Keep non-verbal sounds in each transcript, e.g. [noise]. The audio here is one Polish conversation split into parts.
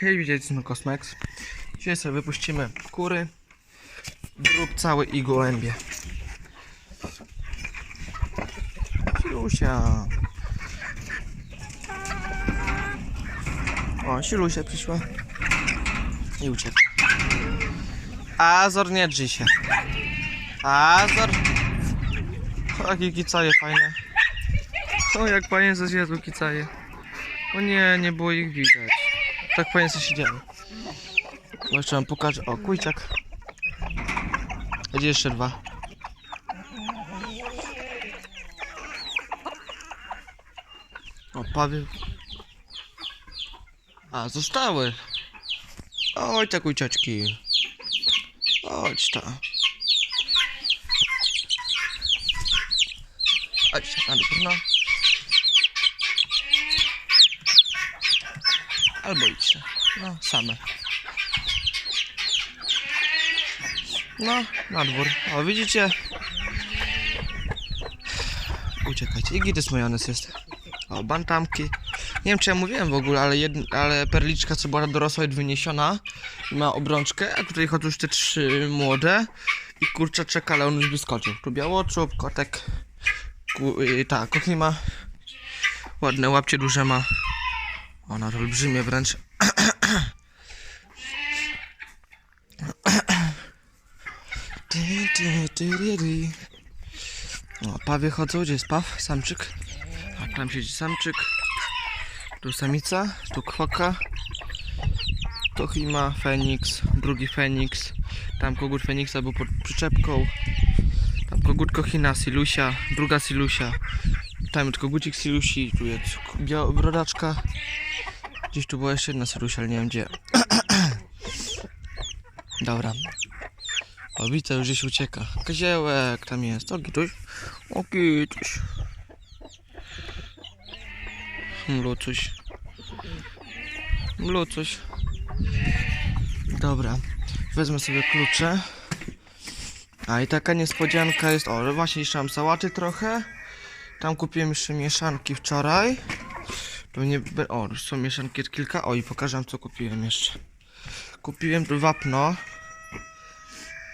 Hej, widzieliście na Cosmex. Dzisiaj sobie wypuścimy kury, drób cały i gołębie. Silusia. O, Silusia przyszła. I uciekła. Azor, nie drzyj się. Azor. O, jakie kicaje fajne. O, jak fajnie ze zjadł kicaje. O nie, nie było ich widać. Tak fajnie co się działo. No jeszcze wam pokażę. O, kujciak. Gdzie jeszcze dwa? O, pawie. A, zostały. Oj, te kujciaczki. Chodź ta. Chodź na pewno. Albo idźcie. No, same. No, na dwór. O, widzicie? Uciekajcie. I gdzie majonez jest? O, bantamki. Nie wiem, czy ja mówiłem w ogóle, ale, jed... ale perliczka, co była dorosła i wyniesiona, ma obrączkę, a tutaj chodzą już te trzy młode i kurczaczek, ale on już wyskoczył. Tu białoczub, kotek, ku... yy, tak, kochni ma ładne łapcie, duże ma. Ona olbrzymie wręcz. O, pawie chodzą, gdzie jest paw? Samczyk. A tam siedzi samczyk. Tu samica, tu kwoka. To Hima, Feniks, drugi Feniks. Tam kogut Feniksa był pod przyczepką. Tam kogutko Hina, Silusia, druga Silusia. Tam jest kogucik Silusi, tu jest biała brodaczka. Gdzieś tu była jeszcze jedna Silusia, ale nie wiem gdzie. [clears throat] Dobra. O, widzę, już gdzieś ucieka. Koziełek tam jest. O, Gituś. O, Gituś. Mlucuś. Mlucuś. Dobra. Wezmę sobie klucze. A i taka niespodzianka jest. O, właśnie jeszcze mam sałaty trochę. Tam kupiłem jeszcze mieszanki wczoraj. Pewnie. O, są mieszanki kilka. O, i pokażę co kupiłem jeszcze. Kupiłem tu wapno.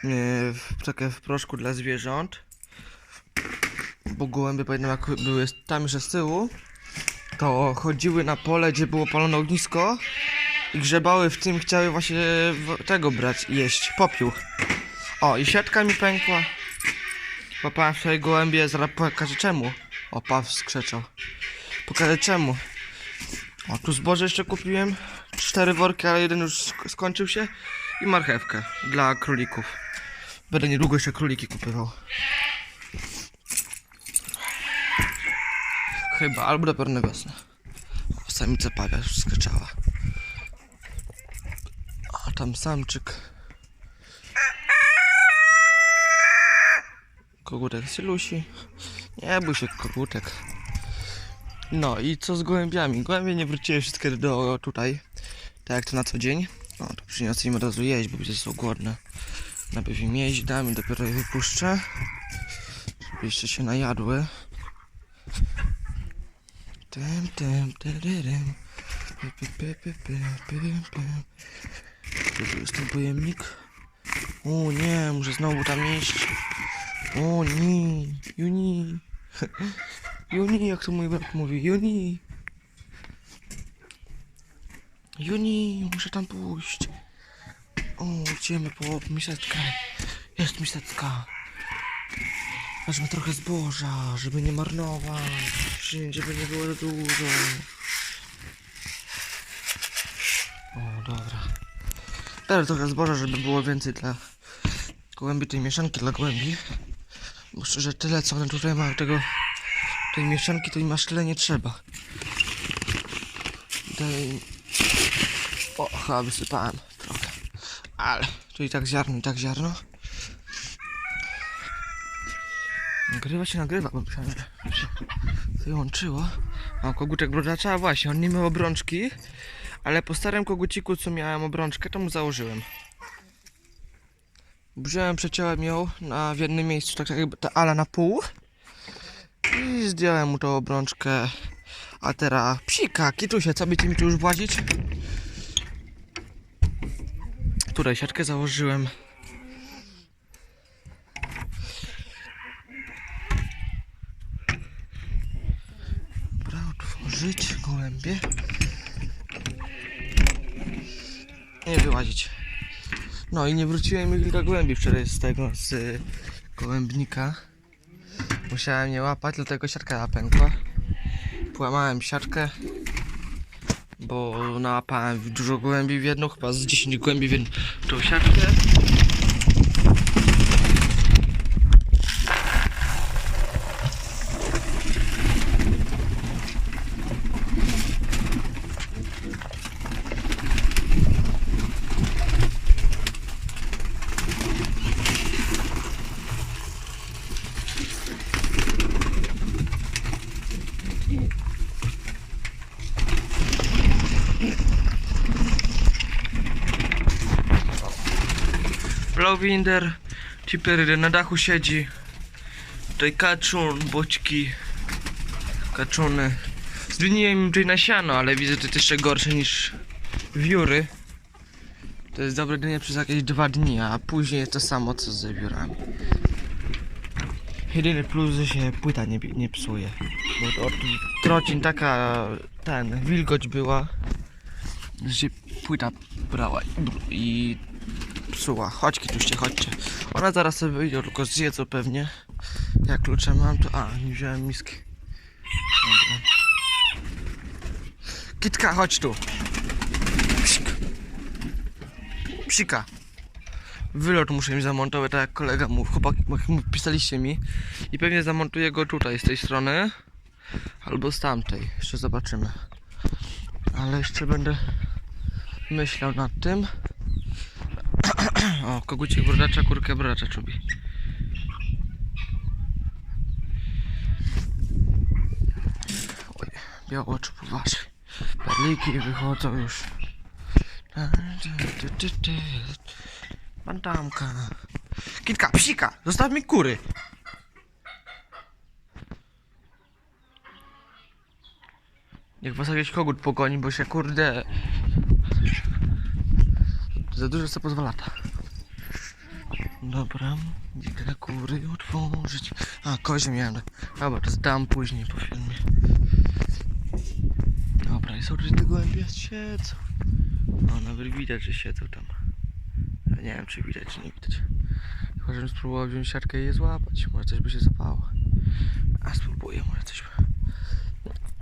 W, takie w proszku dla zwierząt. Bo gołębie pamiętam jak były tam jeszcze z tyłu. To chodziły na pole, gdzie było palone ognisko. I grzebały w tym, chciały właśnie tego brać i jeść. Popiół. O, i siatka mi pękła. Łapałem wczoraj gołębie, zaraz pokażę czemu. O, paw skrzeczał. Pokażę czemu. O, tu zboże jeszcze kupiłem. Cztery worki, ale jeden już sk- skończył się. I marchewkę dla królików. Będę niedługo jeszcze króliki kupywał. Chyba, albo dopiero na wiosnę. Samica pawia już skrzyczała. A tam samczyk. Kogutek Silusi. Nie bój się, kogutek. No i co z gołębiami? Gołębie nie wróciły wszystkie do tutaj, tak jak to na co dzień. No to przyniosę im od razu jeść, bo że są głodne. Najpierw im jeść dam i dopiero je wypuszczę, żeby jeszcze się najadły. Tym, tym, tyryrym. Tu jest ten pojemnik. O nie, muszę znowu tam iść. O nie, Juni. [laughs] Juni, jak to mój brat mówi, Juni. Juni, muszę tam pójść. O, idziemy po miseczkę. Jest miseczka. Weźmy trochę zboża, żeby nie marnować, żeby nie było dużo. O, dobra. Teraz trochę zboża, żeby było więcej dla gołębi, tej mieszanki dla gołębi. Bo szczerze, tyle co one tutaj mają, tego, tej mieszanki, to im aż tyle nie trzeba. Im... O, chyba wysypałem trochę. Ale, tu i tak ziarno, i tak ziarno. Nagrywa się, nagrywa, bo się wyłączyło. A kogutek brodacza, właśnie, on nie miał obrączki, ale po starym koguciku, co miałem obrączkę, to mu założyłem. Wziąłem, przeciąłem ją na, w jednym miejscu, tak jakby ta ala na pół. I zdjąłem mu tą obrączkę. A teraz psika, kitusie, co będziecie mi tu już włazić? Tutaj siatkę założyłem. Dobra, otworzyć gołębie. Nie wyłazić. No i nie wróciłem mi kilka gołębi wczoraj z tego, z gołębnika. Musiałem nie łapać, dlatego siatka pękła. Połamałem siatkę, bo nałapałem dużo gołębi w jedną, chyba z 10 gołębi w jedną tą Blowwinder, Ciperydy na dachu siedzi. Tutaj kaczun, boćki, kaczuny. Zmieniłem im tutaj na siano, ale widzę, że to jest jeszcze gorsze niż wióry. To jest dobre dnie przez jakieś dwa dni, a później jest to samo co z wiórami. Jedyny plus, że się płyta nie, nie psuje. Bo trocin taka, ten, wilgoć była, że się płyta brała i psuła. Chodźki tuście, chodźcie. Ona zaraz sobie wyjdzie, tylko zje co pewnie. Jak klucze mam, to... A, nie wziąłem miski. Dobra. Kitka, chodź tu. Psik. Psika. Wylot muszę im zamontować, tak jak kolega mu, chłopaki pisaliście mi. I pewnie zamontuję go tutaj, z tej strony. Albo z tamtej. Jeszcze zobaczymy. Ale jeszcze będę myślał nad tym. O, kogucik brodacza, kurkę brodacza czubi. Oj, biało uważaj. Perliki wychodzą już. Bantamka. Kitka, psika, zostaw mi kury. Niech was jakiś kogut pogoni, bo się kurde... Za dużo sobie pozwalata. Dobra, idę kury otworzyć. A, kozie miałem. Dobra, to zdam później po filmie. Dobra, są te gołębie siedzą. No, nawet widać, że siedzą tam. Nie wiem, czy widać, czy nie widać. Chyba, żebym spróbował wziąć siatkę i je złapać. Może coś by się zapało. A spróbuję, może coś by...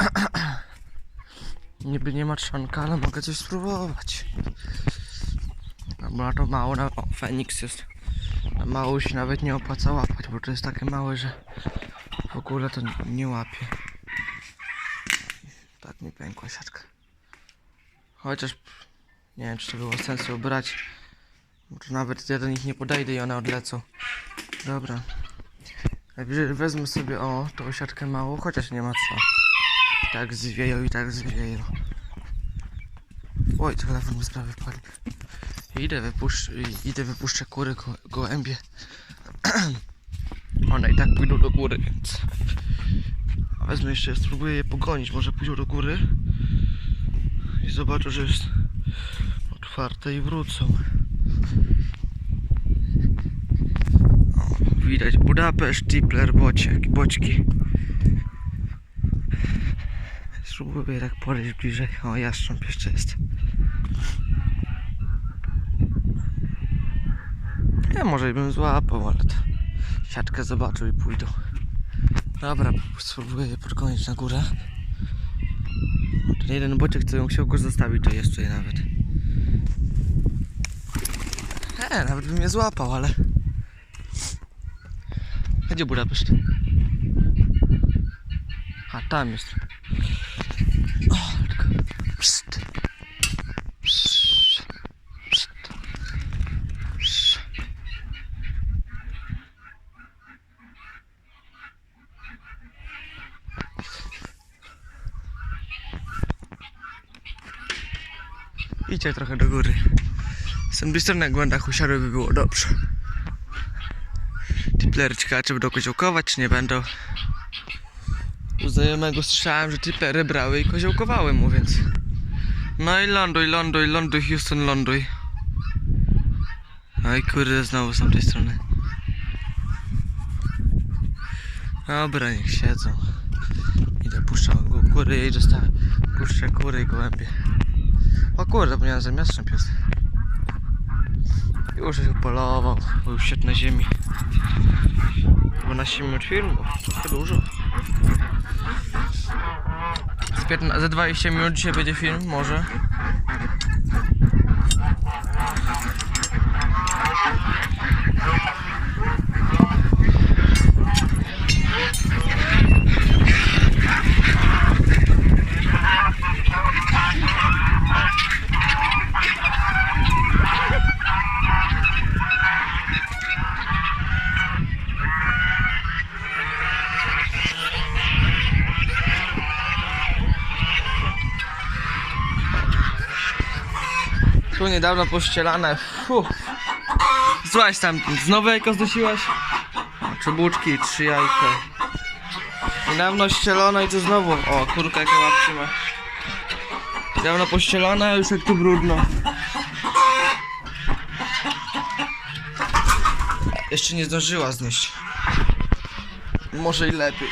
[clears throat] Niby nie ma trzonka, ale mogę coś spróbować. Bo na to mało, na... o, Feniks jest. Mało się nawet nie opłaca łapać, bo to jest takie małe, że w ogóle to nie, łapie. Tak mi pękła siatka. Chociaż nie wiem, czy to było sensu brać. Bo to nawet ja do nich nie podejdę i one odlecą. Dobra. Najwyżej wezmę sobie o tą siatkę małą, chociaż nie ma co. I tak zwieją i tak zwieją. Oj, telefon mi sprawy pali. Idę wypuszczę, idę wypuszczę kury go, gołębie. [clears throat] One i tak pójdą do góry, więc... A wezmę jeszcze, spróbuję je pogonić, może pójdą do góry. I zobaczę, że jest otwarte i wrócą. O, widać Budapeszt, Tipler, bociek, boćki. Spróbuję tak podejść bliżej. O, jastrząb jeszcze jest. Może bym złapał, ale to siatkę zobaczył i pójdą. Dobra, spróbuję je podgonić na górę. Ten jeden boczek, co ją chciał go zostawić, to jeszcze je nawet. E, nawet bym je złapał, ale... Gdzie Budapeszt? A, tam jest. Idźcie trochę do góry. Z tej strony głędach usiadły by było dobrze. Tiplery czy będą koziołkować, czy nie będą. U znajomego słyszałem, że tiplery brały i koziołkowały mu, więc... No i ląduj, ląduj, ląduj, Houston, ląduj. Oj kurde, znowu z tamtej strony. Dobra, niech siedzą. Idę puszczę gó- kury i dostałem. Puszczę kury i gołębie. O kurde, zapomniałem, że miastrzem pies. Już ich polował, bo już siadł na ziemi. 12 minut filmu, trochę dużo. Z 15, za 20 minut dzisiaj będzie film, może. Niedawno pościelane. Fuh. Złaś tam, znowu jajko zdosiłaś? O, Czubuczki, trzy jajka. Niedawno ścielone i tu znowu. O, kurka jaka łapki ma. Niedawno pościelone, a już jak tu brudno. Jeszcze nie zdążyła znieść. Może i lepiej.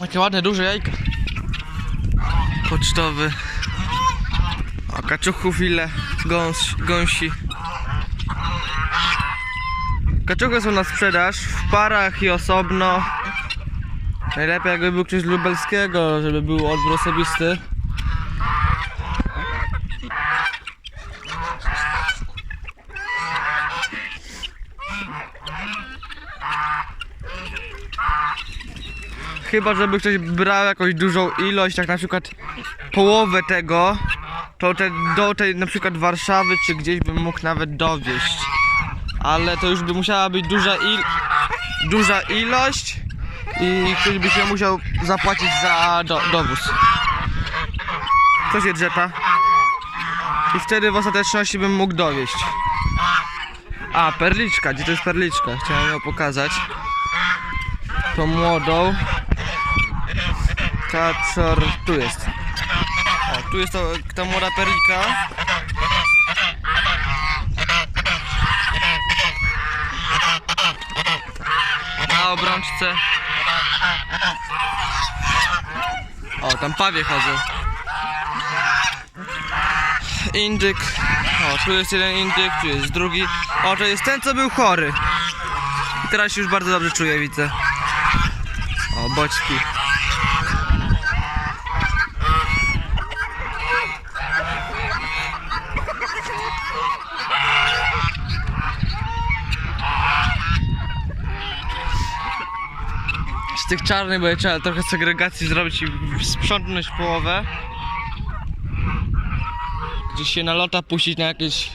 Jakie ładne, duże jajka pocztowy. Kaczuchów ile? Gąs, gąsi. Kaczuchy są na sprzedaż w parach i osobno. Najlepiej jakby był ktoś z lubelskiego, żeby był odbiór osobisty. Chyba, żeby ktoś brał jakąś dużą ilość, tak na przykład połowę tego, to te, do tej na przykład Warszawy czy gdzieś bym mógł nawet dowieść. Ale to już by musiała być duża, il, duża ilość i ktoś by się musiał zapłacić za do, dowóz. Co się drzeta? I wtedy w ostateczności bym mógł dowieść. A, perliczka, gdzie to jest perliczka? Chciałem ją pokazać. Tą młodą. Kaczor, tu jest. Tu jest to, ta młoda perlika. Na obrączce. O, tam pawie chodzą. Indyk. O, tu jest jeden indyk, tu jest drugi. O, to jest ten, co był chory. I teraz się już bardzo dobrze czuję, widzę. O, boćki. Tych czarnych, bo ja trzeba trochę segregacji zrobić i sprzątnąć połowę. Gdzieś się na lota puścić na jakieś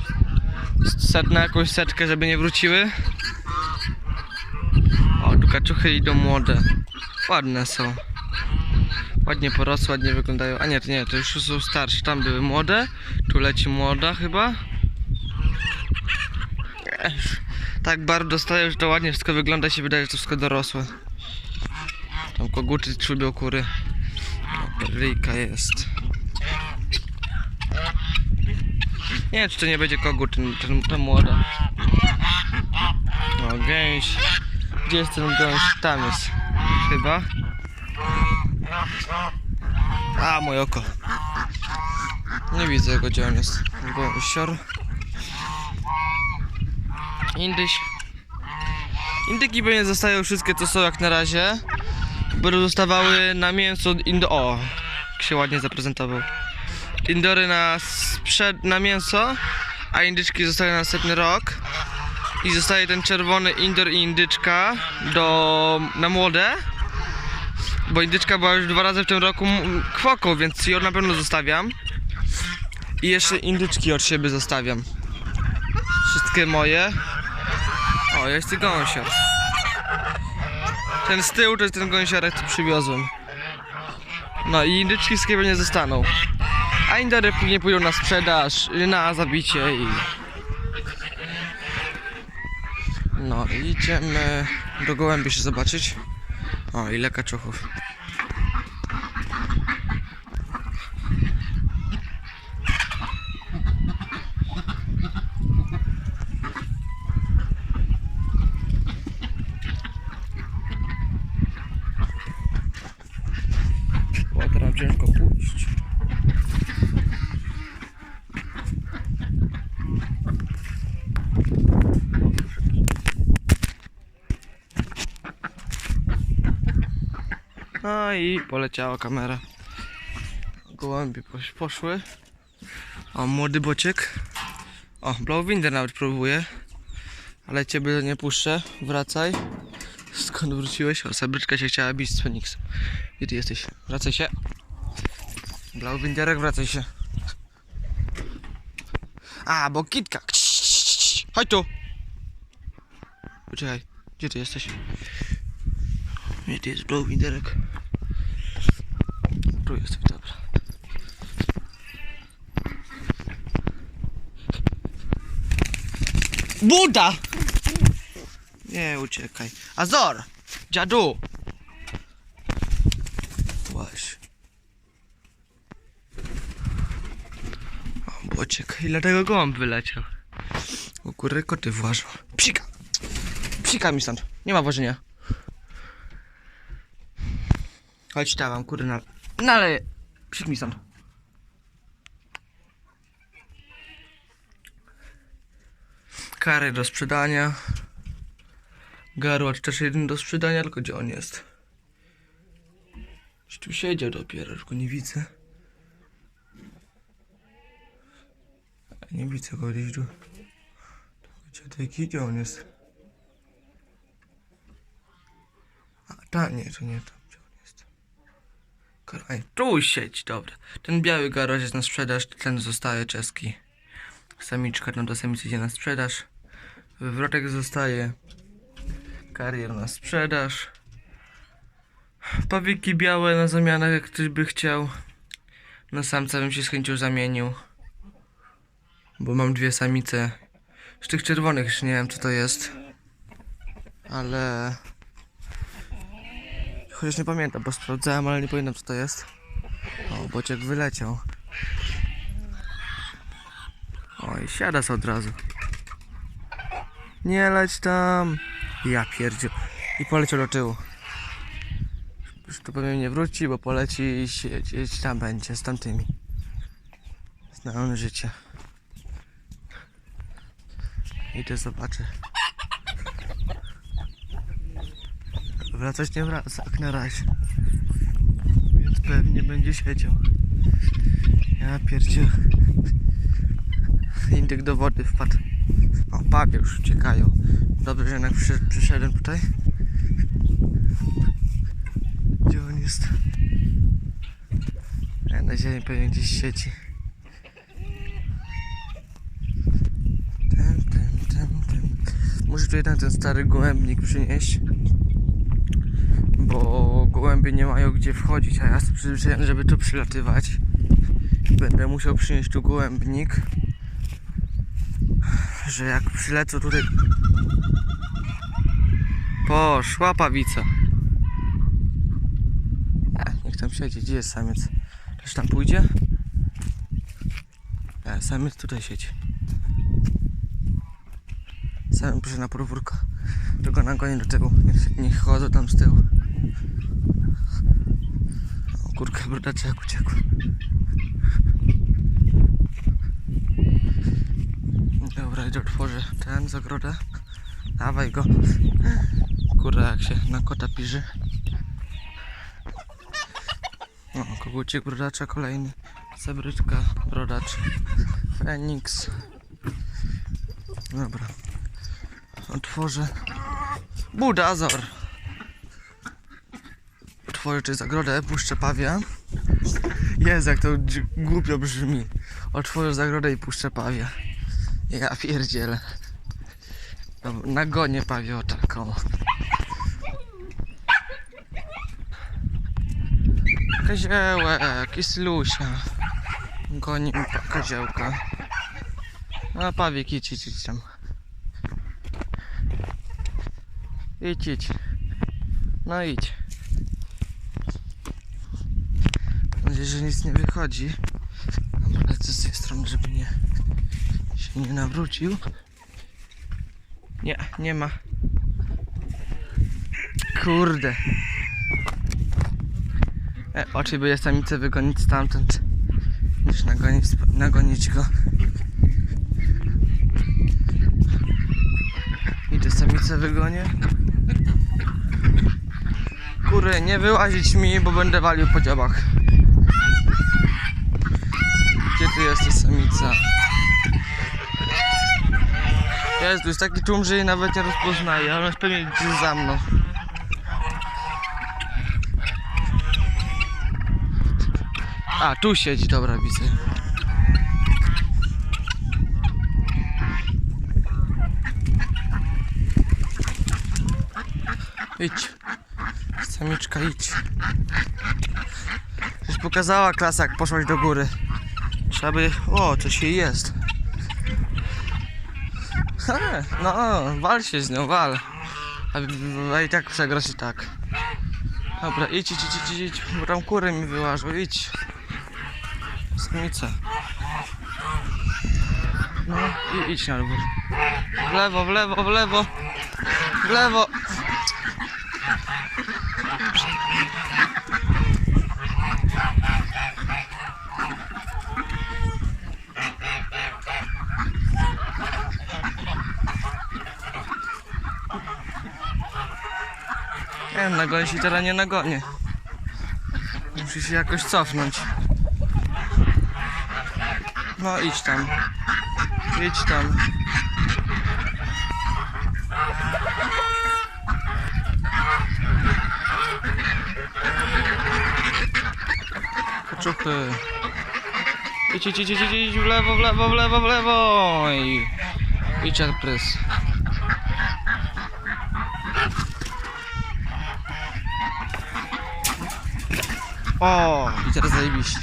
set, na jakąś setkę, żeby nie wróciły. O, tu kaczuchy idą młode. Ładne są. Ładnie porosły, ładnie wyglądają. A nie, to nie, to już są starsze. Tam były młode. Tu leci młoda chyba. Tak bardzo dostaję, że to ładnie wszystko wygląda i się wydaje, że to wszystko dorosłe. Tam koguty trzybią kury. O, perlyjka jest. Nie wiem, czy to nie będzie kogut, ten, ten, ta młoda. O, gęś. Gdzie jest ten gęś? Tam jest. Chyba. A, moje oko. Nie widzę go, gdzie on jest. Gąsior. Indyś. Indyki pewnie zostają wszystkie, co są jak na razie. Będą zostawały na mięso indo... O! Się ładnie zaprezentował. Indory na, sprzed... na mięso, a indyczki zostają na następny rok. I zostaje ten czerwony indor i indyczka do... na młode. Bo indyczka była już dwa razy w tym roku kwoką, więc ją na pewno zostawiam. I jeszcze indyczki od siebie zostawiam. Wszystkie moje. O, jest i gąsior. Ten z tyłu to jest ten gąsiorek, co przywiozłem. No i indyczki wszystkie pewnie zostaną. A indory później pójdą na sprzedaż, na zabicie i... No idziemy do gołębi się zobaczyć. O, ile kaczuchów. ciężko pójść. No i poleciała kamera. Gołębie poszły. O, młody bociek. O, Blauwinder nawet próbuje. Ale ciebie nie puszczę. Wracaj. Skąd wróciłeś? O, sabryczka się chciała bić z Feniksem. Gdzie ty jesteś? Wracaj się. Blauwinderek, wracaj się. A, bo kitka. Chodź tu. Poczekaj. Gdzie ty jesteś? Gdzie ty jest Blauwinderek? Tu jesteś, dobra. Buda! Nie uciekaj. Azor! Dziadu! Właśnie. O, bociek. I dlatego gołąb wyleciał. O kurde, koty włażą. Psika! Psika mi stąd. Nie ma ważenia. Chodź tam, mam kurde na... No ale... Psik mi stąd. Kary do sprzedania. Garłacz też jeden do sprzedania, tylko gdzie on jest? Gdzieś tu siedział dopiero, już go nie widzę. Nie widzę go gdzieś tu. Gdzie taki, gdzie on jest? A, ta, nie, to nie jest. Karaj, tu siedź, dobra. Ten biały garoż jest na sprzedaż, ten zostaje czeski. Samiczka, no do samicy idzie na sprzedaż. Wywrotek zostaje. Karier na sprzedaż. Pawiki białe na zamianę, jak ktoś by chciał. Na samca bym się z chęcią zamienił. Bo mam dwie samice. Z tych czerwonych jeszcze nie wiem co to jest. Ale... Chociaż nie pamiętam, bo sprawdzałem, ale nie pamiętam co to jest. O, bociek wyleciał. Oj, siada od razu. Nie leć tam. Ja pierdziu. I poleciał do tyłu. Już tu pewnie nie wróci, bo poleci i siedzieć tam będzie z tamtymi. Znam życie. Idę zobaczę. Wracać nie wraca, jak na razie. Więc pewnie będzie siedział. Ja pierdziu. Indyk do wody wpadł. O, pawie już uciekają. Dobrze, że jednak przy, przyszedłem tutaj. Gdzie on jest? Ja na ziemi pewnie gdzieś tem, tem. Muszę tutaj ten, ten stary gołębnik przynieść. Gołębie nie mają gdzie wchodzić, a ja jestem żeby tu przylatywać. Będę musiał przynieść tu gołębnik że jak przylecą tutaj... Poszła pawica. E, niech tam siedzi. Gdzie jest samiec? Też tam pójdzie? E, samiec tutaj siedzi. Sam proszę na podwórko. Tylko na konie do tyłu. Niech, niech chodzą tam z tyłu. Brodaczek uciekł. Dobra, idę otworzę ten zagrodę. Dawaj go. Kurwa, jak się na kota piży. O, kogucik, brodacza kolejny. Zebryczka, brodacz. Feniks. Dobra. Otworzę. Budazor. Otworzę tutaj zagrodę, puszczę pawia. Jest, jak to głupio brzmi. Otworzę zagrodę i puszczę pawia. Ja pierdzielę. No, Na gonie pawią taką. Koziołek i Slusia. Goni koziołka. A pawiek idź, idź, idź tam. Idź, idź. No idź. Mam nadzieję, że nic nie wychodzi. Dobra, lecę z tej strony, żeby nie się nie nawrócił. Nie, nie ma. Kurde. E, oczy by samicę wygonić stamtąd. Niż nagonić, nagonić go. I te samice wygonię. Kury, nie wyłazić mi, bo będę walił po dziobach. Tu jest ta samica? Jest, tu jest taki tłum, że jej nawet nie rozpoznaje, ale jest pewnie gdzieś za mną. A, tu siedzi, dobra, widzę. Idź. Samiczka, idź. Już pokazała klasa, jak poszłaś do góry. Trzeba by... O, coś jej jest. No, wal się z nią, wal. A, i tak przegrasz i tak. Dobra, idź, idź, idź, idź, tam kury mi wyłażą, idź. Samica. No, i idź na dwór. W lewo, w lewo, w lewo. W lewo. Nie wiem, nagonić i teraz nie nagonię. Muszę się jakoś cofnąć. No idź tam. Idź tam. Kaczuchy. Idź, idź, idź, idź, idź w lewo, w lewo, w lewo, w lewo. I idź prys. O, i teraz zajebiście.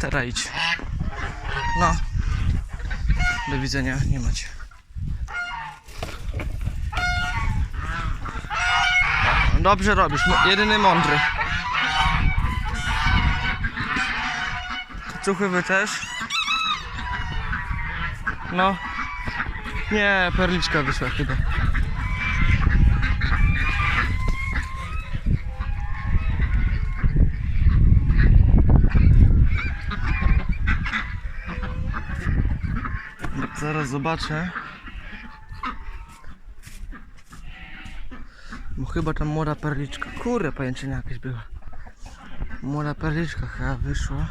Teraz idź. No. Do widzenia, nie macie. Dobrze robisz, mo- jedyny mądry. Cuchy wy też? No. Nie, perliczka wyszła chyba. Zaraz zobaczę. Bo chyba tam młoda perliczka. Kurde, pajęczyna jakaś była. Młoda perliczka chyba wyszła.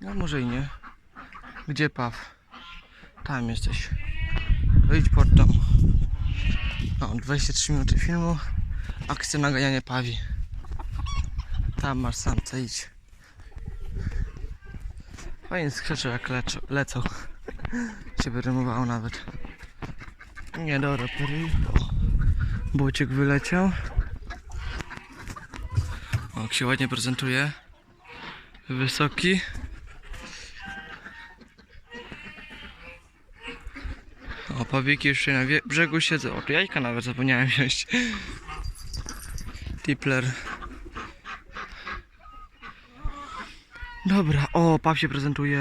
No może i nie. Gdzie Paw? Tam jesteś. To idź pod dom. O, 23 minuty filmu. Akcja naganianie pawi. Tam masz samca, idź. Fajnie skrzecze jak lecą, lecą. Się wyrymowało nawet. Nie, dobra, pery. O, Bociek wyleciał. O, jak się ładnie prezentuje. Wysoki. O, pawiki jeszcze na wie- brzegu siedzą. O, jajka nawet zapomniałem wziąć. Tipler. Dobra, o, paw się prezentuje.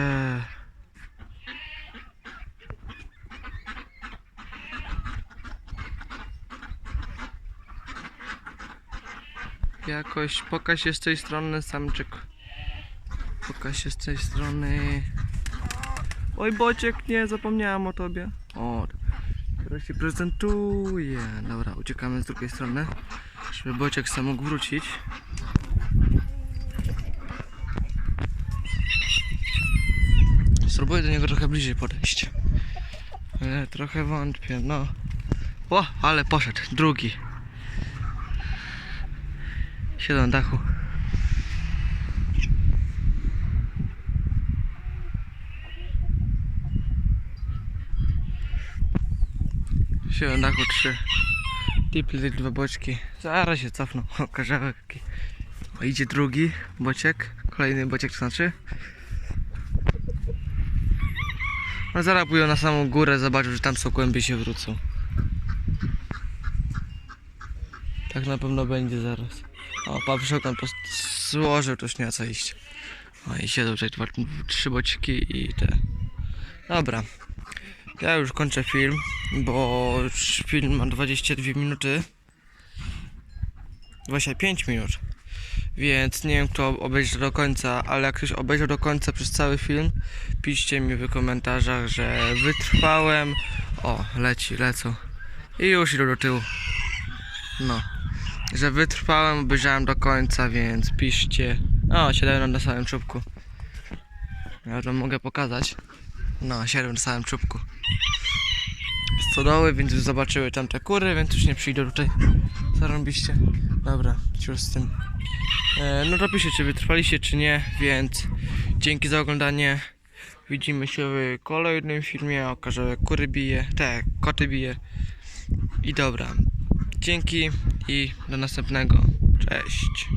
Jakoś pokaż się z tej strony, samczyk. Pokaż się z tej strony. Oj, Bociek, nie, zapomniałam o tobie. O, teraz się prezentuje. Dobra, uciekamy z drugiej strony, żeby Bociek sam mógł wrócić. Spróbuję do niego trochę bliżej podejść. Ale trochę wątpię, no. O, ale poszedł, drugi. Siedzę na dachu. Siedzę na dachu trzy. Tiply, dwa boczki. Zaraz się cofną. [laughs] O, karzełek. jaki. O, idzie drugi bociek. Kolejny bociek to znaczy. No zaraz na samą górę, zobaczą, że tam są głębiej się wrócą. Tak na pewno będzie zaraz. O, po złożył, to co iść. O, i siedzą tutaj trzy bociki i te. Dobra. Ja już kończę film, bo film ma 22 minuty. 25 minut. Więc nie wiem kto obejrzy do końca, ale jak ktoś obejrzał do końca przez cały film, piszcie mi w komentarzach, że wytrwałem. O, leci, lecą. I już idą do tyłu. No. Że wytrwałem, obejrzałem do końca, więc piszcie. O, siadałem na samym czubku. Ja wam mogę pokazać. No, siadłem na samym czubku. Stodoły, więc już zobaczyły tam te kury, więc już nie przyjdą tutaj. Zarąbiście. Dobra, już z tym. E, no to czy wytrwaliście, czy nie, więc dzięki za oglądanie. Widzimy się w kolejnym filmie. Okaże, jak kury bije, te koty bije. I dobra. Dzięki i do następnego. Cześć.